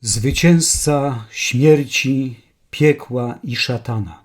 Zwycięzca śmierci, piekła i szatana.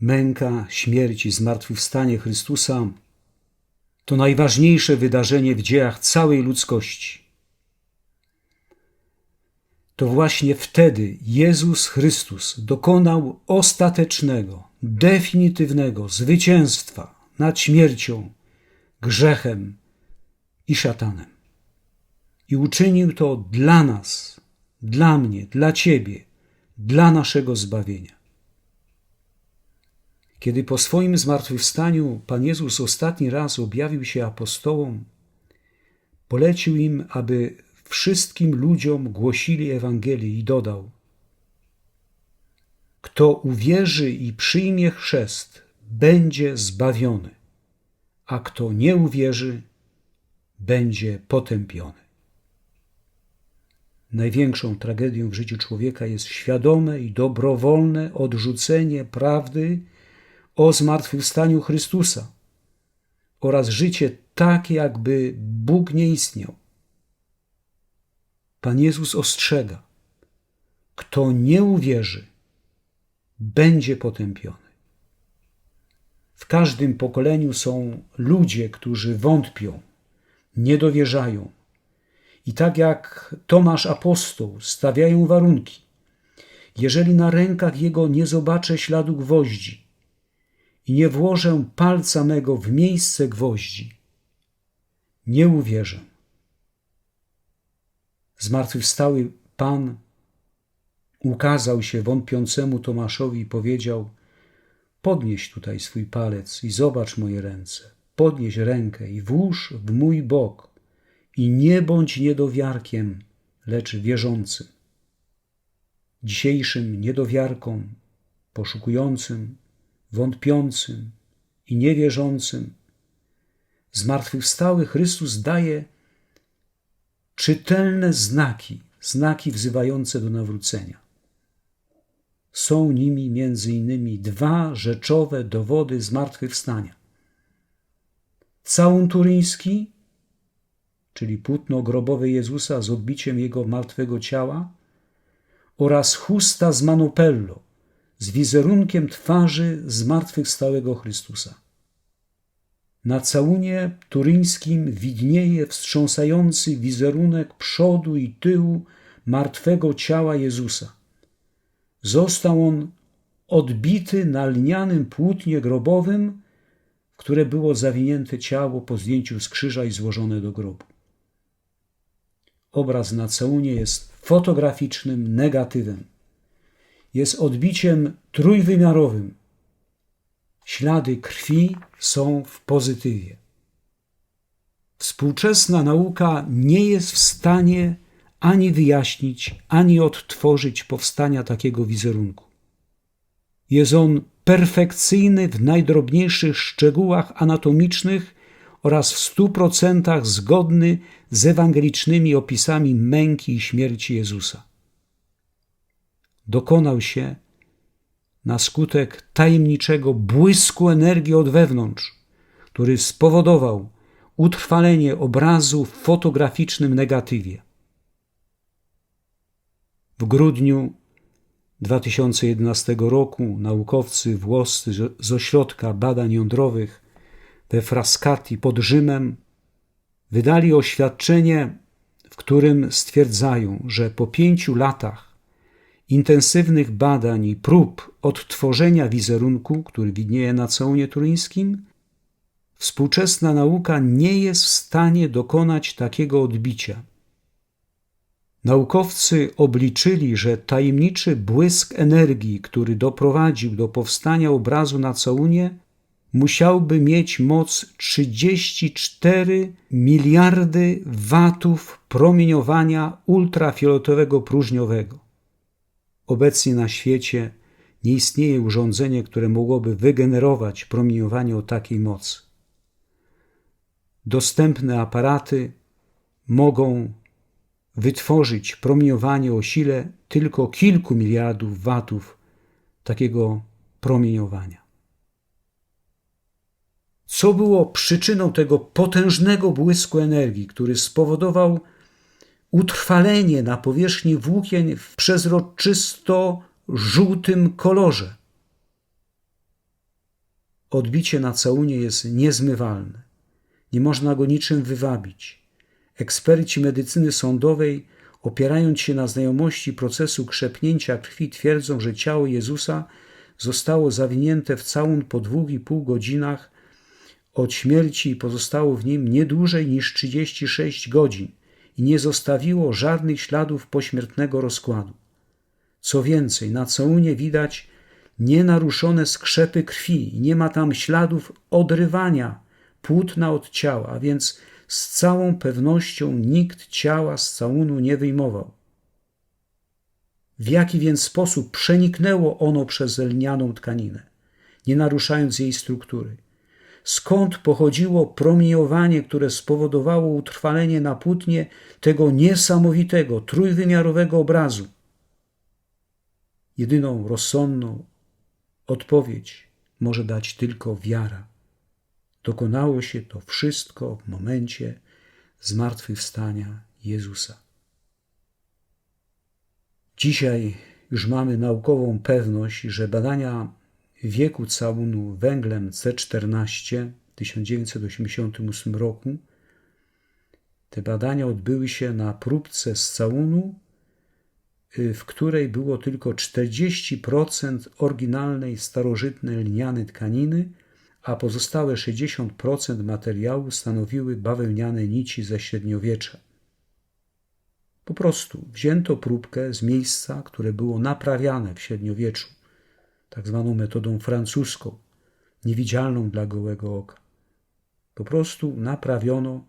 Męka, śmierć i zmartwychwstanie Chrystusa to najważniejsze wydarzenie w dziejach całej ludzkości. To właśnie wtedy Jezus Chrystus dokonał ostatecznego, definitywnego zwycięstwa nad śmiercią, grzechem i szatanem. I uczynił to dla nas, dla mnie, dla Ciebie, dla naszego zbawienia. Kiedy po swoim zmartwychwstaniu Pan Jezus ostatni raz objawił się apostołom, polecił im, aby wszystkim ludziom głosili Ewangelię i dodał: Kto uwierzy i przyjmie chrzest, będzie zbawiony, a kto nie uwierzy, będzie potępiony. Największą tragedią w życiu człowieka jest świadome i dobrowolne odrzucenie prawdy o zmartwychwstaniu Chrystusa oraz życie tak, jakby Bóg nie istniał. Pan Jezus ostrzega: kto nie uwierzy, będzie potępiony. W każdym pokoleniu są ludzie, którzy wątpią, nie dowierzają, i tak jak Tomasz Apostoł stawiają warunki. Jeżeli na rękach jego nie zobaczę śladu gwoździ i nie włożę palca mego w miejsce gwoździ, nie uwierzę. Zmartwychwstały Pan ukazał się wątpiącemu Tomaszowi i powiedział: Podnieś tutaj swój palec i zobacz moje ręce. Podnieś rękę i włóż w mój bok i nie bądź niedowiarkiem, lecz wierzącym. Dzisiejszym niedowiarkom, poszukującym, wątpiącym i niewierzącym, zmartwychwstały Chrystus daje czytelne znaki, znaki wzywające do nawrócenia. Są nimi między innymi dwa rzeczowe dowody zmartwychwstania. Całun turyński czyli płótno grobowe Jezusa z odbiciem Jego martwego ciała oraz chusta z manopello z wizerunkiem twarzy zmartwychwstałego Chrystusa. Na całunie turyńskim widnieje wstrząsający wizerunek przodu i tyłu martwego ciała Jezusa. Został on odbity na lnianym płótnie grobowym, w które było zawinięte ciało po zdjęciu z krzyża i złożone do grobu. Obraz na całunie jest fotograficznym negatywem. Jest odbiciem trójwymiarowym. Ślady krwi są w pozytywie. Współczesna nauka nie jest w stanie ani wyjaśnić, ani odtworzyć powstania takiego wizerunku. Jest on perfekcyjny w najdrobniejszych szczegółach anatomicznych oraz w stu procentach zgodny z ewangelicznymi opisami męki i śmierci Jezusa. Dokonał się na skutek tajemniczego błysku energii od wewnątrz, który spowodował utrwalenie obrazu w fotograficznym negatywie. W grudniu 2011 roku naukowcy włoscy z Ośrodka Badań Jądrowych we Frascati pod Rzymem wydali oświadczenie, w którym stwierdzają, że po pięciu latach intensywnych badań i prób odtworzenia wizerunku, który widnieje na całunie turyńskim, współczesna nauka nie jest w stanie dokonać takiego odbicia. Naukowcy obliczyli, że tajemniczy błysk energii, który doprowadził do powstania obrazu na całunie, musiałby mieć moc 34 miliardy watów promieniowania ultrafioletowego próżniowego. Obecnie na świecie nie istnieje urządzenie, które mogłoby wygenerować promieniowanie o takiej mocy. Dostępne aparaty mogą wytworzyć promieniowanie o sile tylko kilku miliardów watów takiego promieniowania. Co było przyczyną tego potężnego błysku energii, który spowodował utrwalenie na powierzchni włókien w przezroczysto-żółtym kolorze. Odbicie na całunie jest niezmywalne. Nie można go niczym wywabić. Eksperci medycyny sądowej, opierając się na znajomości procesu krzepnięcia krwi, twierdzą, że ciało Jezusa zostało zawinięte w całun po dwóch i pół godzinach od śmierci pozostało w nim nie dłużej niż 36 godzin i nie zostawiło żadnych śladów pośmiertnego rozkładu. Co więcej, na całunie widać nienaruszone skrzepy krwi i nie ma tam śladów odrywania płótna od ciała, a więc z całą pewnością nikt ciała z całunu nie wyjmował. W jaki więc sposób przeniknęło ono przez lnianą tkaninę, nie naruszając jej struktury? Skąd pochodziło promieniowanie, które spowodowało utrwalenie na płótnie tego niesamowitego, trójwymiarowego obrazu? Jedyną rozsądną odpowiedź może dać tylko wiara. Dokonało się to wszystko w momencie zmartwychwstania Jezusa. Dzisiaj już mamy naukową pewność, że badania wieku całunu węglem C14 w 1988 roku te badania odbyły się na próbce z całunu, y, w której było tylko 40% oryginalnej starożytnej lnianej tkaniny, a pozostałe 60% materiału stanowiły bawełniane nici ze średniowiecza. Po prostu wzięto próbkę z miejsca, które było naprawiane w średniowieczu, tak zwaną metodą francuską, niewidzialną dla gołego oka. Po prostu naprawiono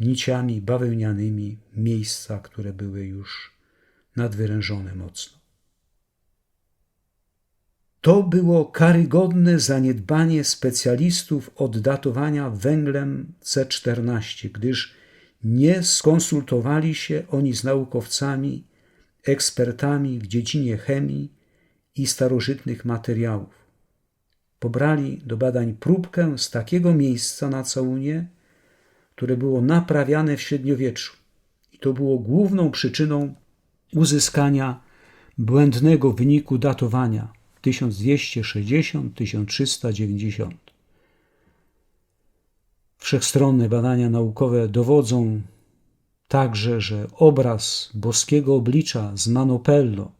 niciami bawełnianymi miejsca, które były już nadwyrężone mocno. To było karygodne zaniedbanie specjalistów od datowania węglem C14, gdyż nie skonsultowali się oni z naukowcami, ekspertami w dziedzinie chemii i starożytnych materiałów. Pobrali do badań próbkę z takiego miejsca na całunie, które było naprawiane w średniowieczu. I to było główną przyczyną uzyskania błędnego wyniku datowania 1260-1390. Wszechstronne badania naukowe dowodzą także, że obraz boskiego oblicza z Manopello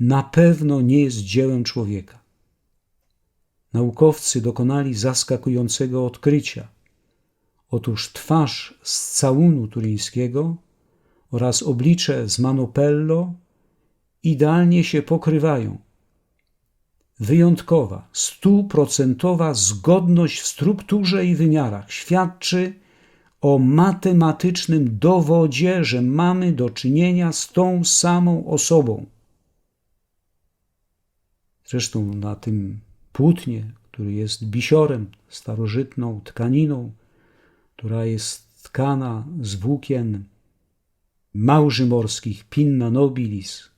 na pewno nie jest dziełem człowieka. Naukowcy dokonali zaskakującego odkrycia. Otóż twarz z całunu turyńskiego oraz oblicze z Manopello idealnie się pokrywają – wyjątkowa, stuprocentowa zgodność w strukturze i wymiarach świadczy o matematycznym dowodzie, że mamy do czynienia z tą samą osobą. Zresztą na tym płótnie, który jest bisiorem, starożytną tkaniną, która jest tkana z włókien małży morskich, pinna nobilis,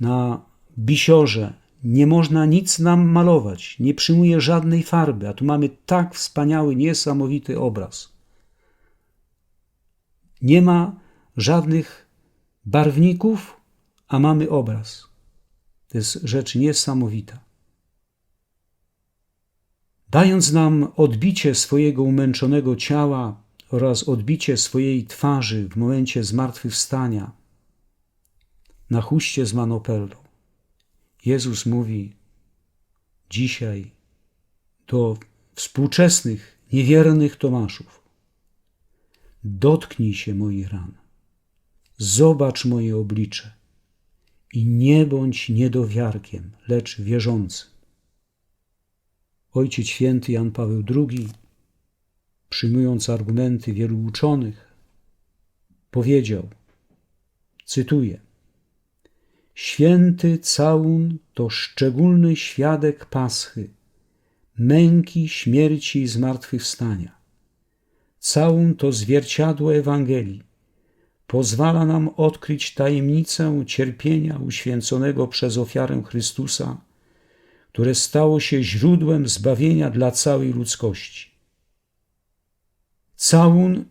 na bisiorze nie można nic nam malować, nie przyjmuje żadnej farby, a tu mamy tak wspaniały, niesamowity obraz. Nie ma żadnych barwników, a mamy obraz. To jest rzecz niesamowita. Dając nam odbicie swojego umęczonego ciała oraz odbicie swojej twarzy w momencie zmartwychwstania na huście z Manopello, Jezus mówi dzisiaj do współczesnych, niewiernych Tomaszów: Dotknij się moich ran, zobacz moje oblicze i nie bądź niedowiarkiem, lecz wierzącym. Ojciec święty Jan Paweł II, przyjmując argumenty wielu uczonych, powiedział, cytuję, Święty całun to szczególny świadek Paschy, męki, śmierci i zmartwychwstania. Całun to zwierciadło Ewangelii. Pozwala nam odkryć tajemnicę cierpienia uświęconego przez ofiarę Chrystusa, które stało się źródłem zbawienia dla całej ludzkości. Całun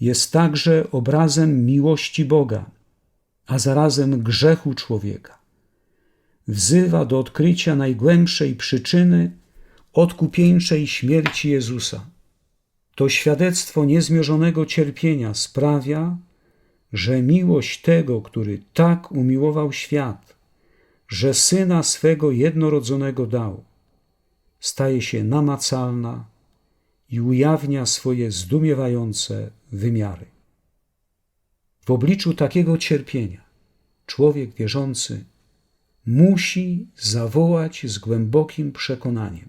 jest także obrazem miłości Boga, a zarazem grzechu człowieka. Wzywa do odkrycia najgłębszej przyczyny odkupieńczej śmierci Jezusa. To świadectwo niezmierzonego cierpienia sprawia, że miłość tego, który tak umiłował świat, że syna swego jednorodzonego dał, staje się namacalna i ujawnia swoje zdumiewające wymiary. W obliczu takiego cierpienia człowiek wierzący musi zawołać z głębokim przekonaniem: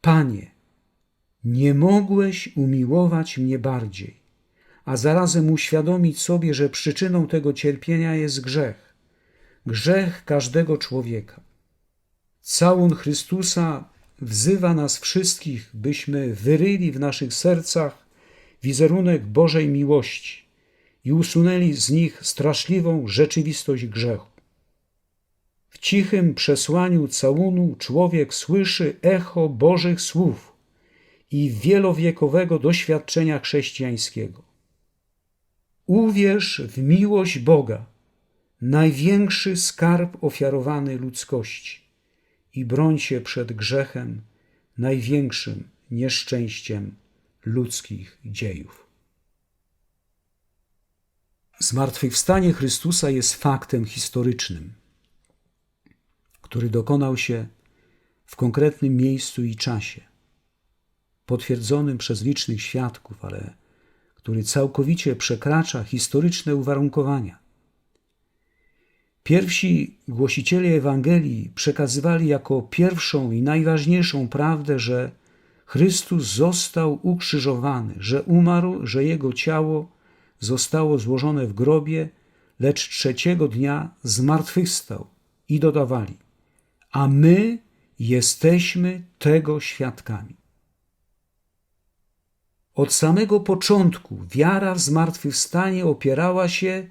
Panie, nie mogłeś umiłować mnie bardziej, a zarazem uświadomić sobie, że przyczyną tego cierpienia jest grzech, grzech każdego człowieka. Całun Chrystusa wzywa nas wszystkich, byśmy wyryli w naszych sercach wizerunek Bożej miłości i usunęli z nich straszliwą rzeczywistość grzechu. W cichym przesłaniu całunu człowiek słyszy echo Bożych słów i wielowiekowego doświadczenia chrześcijańskiego. Uwierz w miłość Boga, największy skarb ofiarowany ludzkości i broń się przed grzechem, największym nieszczęściem ludzkich dziejów. Zmartwychwstanie Chrystusa jest faktem historycznym, który dokonał się w konkretnym miejscu i czasie, potwierdzonym przez licznych świadków, ale który całkowicie przekracza historyczne uwarunkowania. Pierwsi głosiciele Ewangelii przekazywali jako pierwszą i najważniejszą prawdę, że Chrystus został ukrzyżowany, że umarł, że jego ciało zostało złożone w grobie, lecz trzeciego dnia zmartwychwstał i dodawali: A my jesteśmy tego świadkami. Od samego początku wiara w zmartwychwstanie opierała się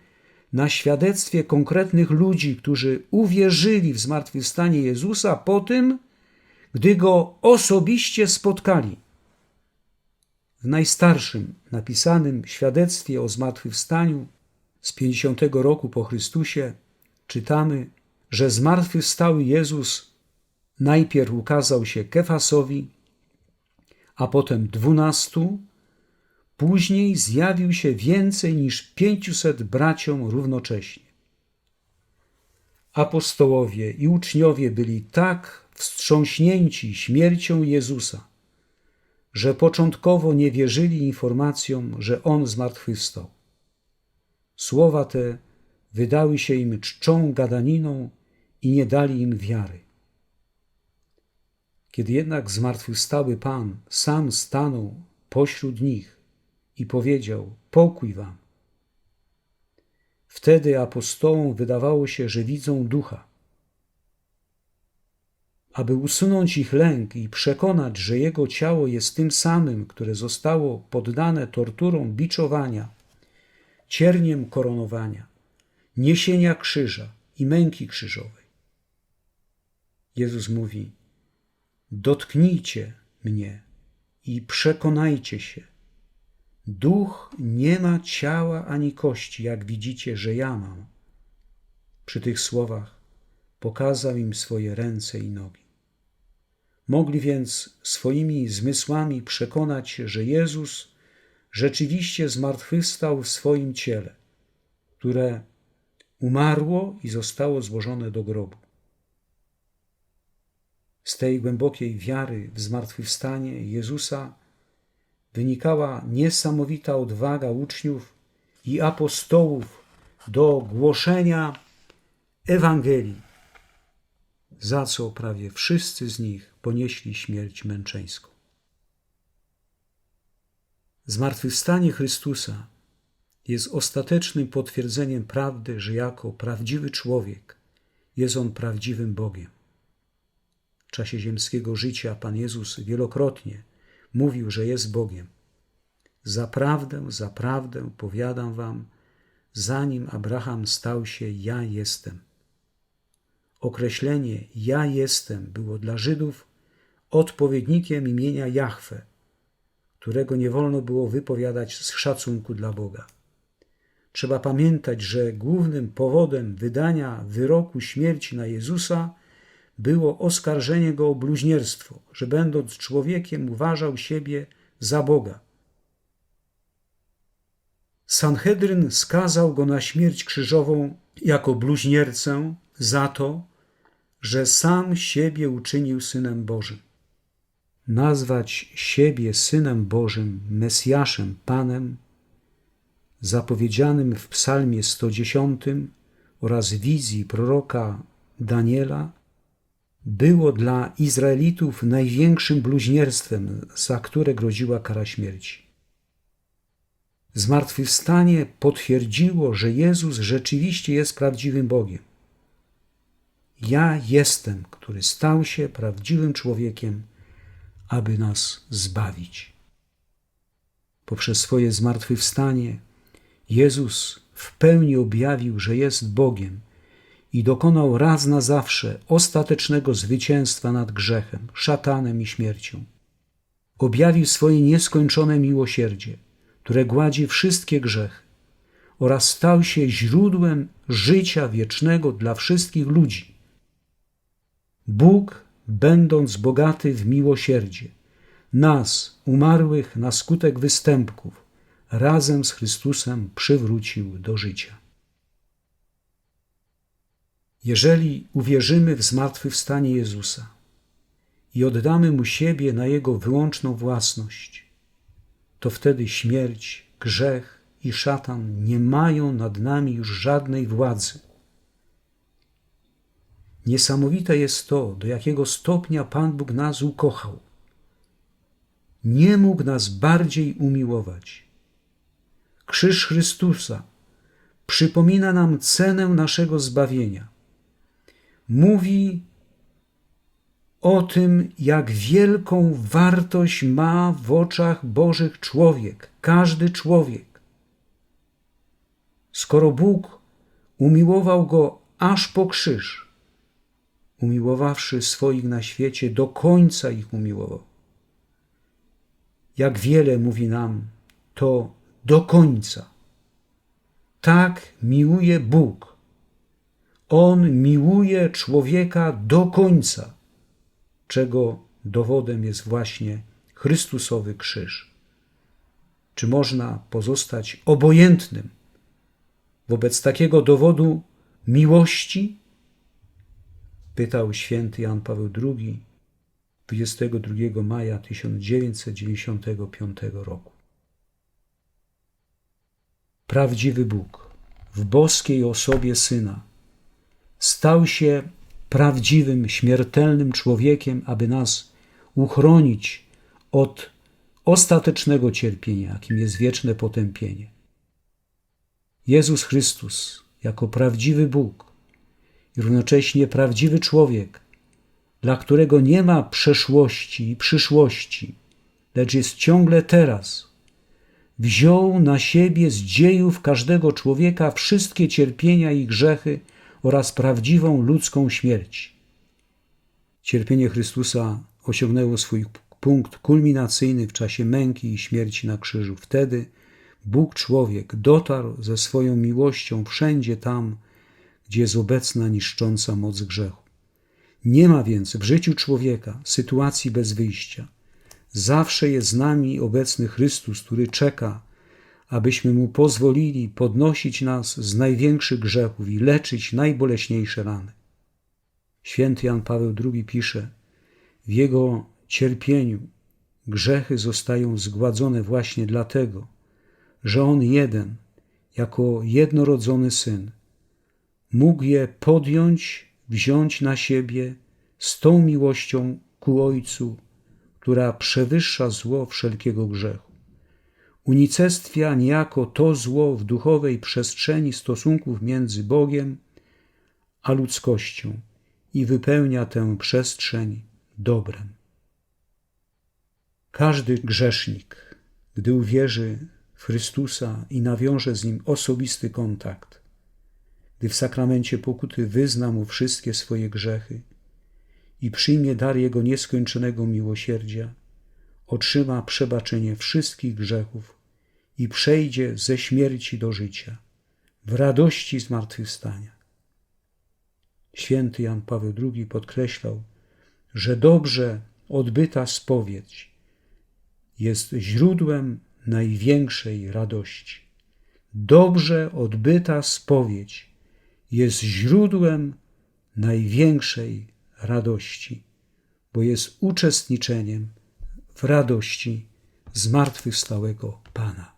na świadectwie konkretnych ludzi, którzy uwierzyli w zmartwychwstanie Jezusa po tym, gdy go osobiście spotkali. W najstarszym napisanym świadectwie o zmartwychwstaniu z 50 roku po Chrystusie czytamy, że zmartwychwstały Jezus najpierw ukazał się Kefasowi, a potem dwunastu, Później zjawił się więcej niż pięciuset braciom równocześnie. Apostołowie i uczniowie byli tak wstrząśnięci śmiercią Jezusa, że początkowo nie wierzyli informacjom, że On zmartwychwstał. Słowa te wydały się im czczą gadaniną i nie dali im wiary. Kiedy jednak zmartwychwstały Pan sam stanął pośród nich, i powiedział: Pokój wam. Wtedy apostołom wydawało się, że widzą ducha. Aby usunąć ich lęk i przekonać, że jego ciało jest tym samym, które zostało poddane torturom biczowania, cierniem koronowania, niesienia krzyża i męki krzyżowej. Jezus mówi: Dotknijcie mnie i przekonajcie się Duch nie ma ciała ani kości, jak widzicie, że ja mam. Przy tych słowach pokazał im swoje ręce i nogi. Mogli więc swoimi zmysłami przekonać się, że Jezus rzeczywiście zmartwychwstał w swoim ciele, które umarło i zostało złożone do grobu. Z tej głębokiej wiary w zmartwychwstanie Jezusa wynikała niesamowita odwaga uczniów i apostołów do głoszenia Ewangelii, za co prawie wszyscy z nich ponieśli śmierć męczeńską. Zmartwychwstanie Chrystusa jest ostatecznym potwierdzeniem prawdy, że jako prawdziwy człowiek jest On prawdziwym Bogiem. W czasie ziemskiego życia Pan Jezus wielokrotnie mówił, że jest Bogiem. Zaprawdę, zaprawdę powiadam wam, zanim Abraham stał się ja jestem. Określenie ja jestem było dla Żydów odpowiednikiem imienia Jahwe, którego nie wolno było wypowiadać z szacunku dla Boga. Trzeba pamiętać, że głównym powodem wydania wyroku śmierci na Jezusa było oskarżenie go o bluźnierstwo, że będąc człowiekiem uważał siebie za Boga. Sanhedryn skazał go na śmierć krzyżową jako bluźniercę za to, że sam siebie uczynił synem Bożym. Nazwać siebie synem Bożym, Mesjaszem, Panem, zapowiedzianym w Psalmie 110 oraz wizji proroka Daniela, było dla Izraelitów największym bluźnierstwem, za które groziła kara śmierci. Zmartwychwstanie potwierdziło, że Jezus rzeczywiście jest prawdziwym Bogiem. Ja jestem, który stał się prawdziwym człowiekiem, aby nas zbawić. Poprzez swoje zmartwychwstanie Jezus w pełni objawił, że jest Bogiem i dokonał raz na zawsze ostatecznego zwycięstwa nad grzechem, szatanem i śmiercią. Objawił swoje nieskończone miłosierdzie, które gładzi wszystkie grzechy oraz stał się źródłem życia wiecznego dla wszystkich ludzi. Bóg, będąc bogaty w miłosierdzie, nas, umarłych na skutek występków, razem z Chrystusem przywrócił do życia. Jeżeli uwierzymy w zmartwychwstanie Jezusa i oddamy Mu siebie na Jego wyłączną własność, to wtedy śmierć, grzech i szatan nie mają nad nami już żadnej władzy. Niesamowite jest to, do jakiego stopnia Pan Bóg nas ukochał. Nie mógł nas bardziej umiłować. Krzyż Chrystusa przypomina nam cenę naszego zbawienia. Mówi o tym, jak wielką wartość ma w oczach Bożych człowiek, każdy człowiek. Skoro Bóg umiłował go aż po krzyż, umiłowawszy swoich na świecie, do końca ich umiłował. Jak wiele mówi nam to do końca. Tak miłuje Bóg. On miłuje człowieka do końca, czego dowodem jest właśnie Chrystusowy krzyż. Czy można pozostać obojętnym wobec takiego dowodu miłości? Pytał święty Jan Paweł II 22 maja 1995 roku. Prawdziwy Bóg w boskiej osobie Syna stał się prawdziwym, śmiertelnym człowiekiem, aby nas uchronić od ostatecznego cierpienia, jakim jest wieczne potępienie. Jezus Chrystus, jako prawdziwy Bóg i równocześnie prawdziwy człowiek, dla którego nie ma przeszłości i przyszłości, lecz jest ciągle teraz, wziął na siebie z dziejów każdego człowieka wszystkie cierpienia i grzechy oraz prawdziwą ludzką śmierć. Cierpienie Chrystusa osiągnęło swój punkt kulminacyjny w czasie męki i śmierci na krzyżu. Wtedy Bóg człowiek dotarł ze swoją miłością wszędzie tam, gdzie jest obecna niszcząca moc grzechu. Nie ma więc w życiu człowieka sytuacji bez wyjścia. Zawsze jest z nami obecny Chrystus, który czeka, abyśmy Mu pozwolili podnosić nas z największych grzechów i leczyć najboleśniejsze rany. Święty Jan Paweł II pisze, w Jego cierpieniu grzechy zostają zgładzone właśnie dlatego, że On jeden, jako jednorodzony Syn, mógł je podjąć, wziąć na siebie z tą miłością ku Ojcu, która przewyższa zło wszelkiego grzechu. Unicestwia niejako to zło w duchowej przestrzeni stosunków między Bogiem a ludzkością i wypełnia tę przestrzeń dobrem. Każdy grzesznik, gdy uwierzy w Chrystusa i nawiąże z Nim osobisty kontakt, gdy w sakramencie pokuty wyzna Mu wszystkie swoje grzechy i przyjmie dar Jego nieskończonego miłosierdzia, otrzyma przebaczenie wszystkich grzechów i przejdzie ze śmierci do życia w radości zmartwychwstania. Święty Jan Paweł II podkreślał, że dobrze odbyta spowiedź jest źródłem największej radości. Dobrze odbyta spowiedź jest źródłem największej radości, bo jest uczestniczeniem w radości zmartwychwstałego Pana.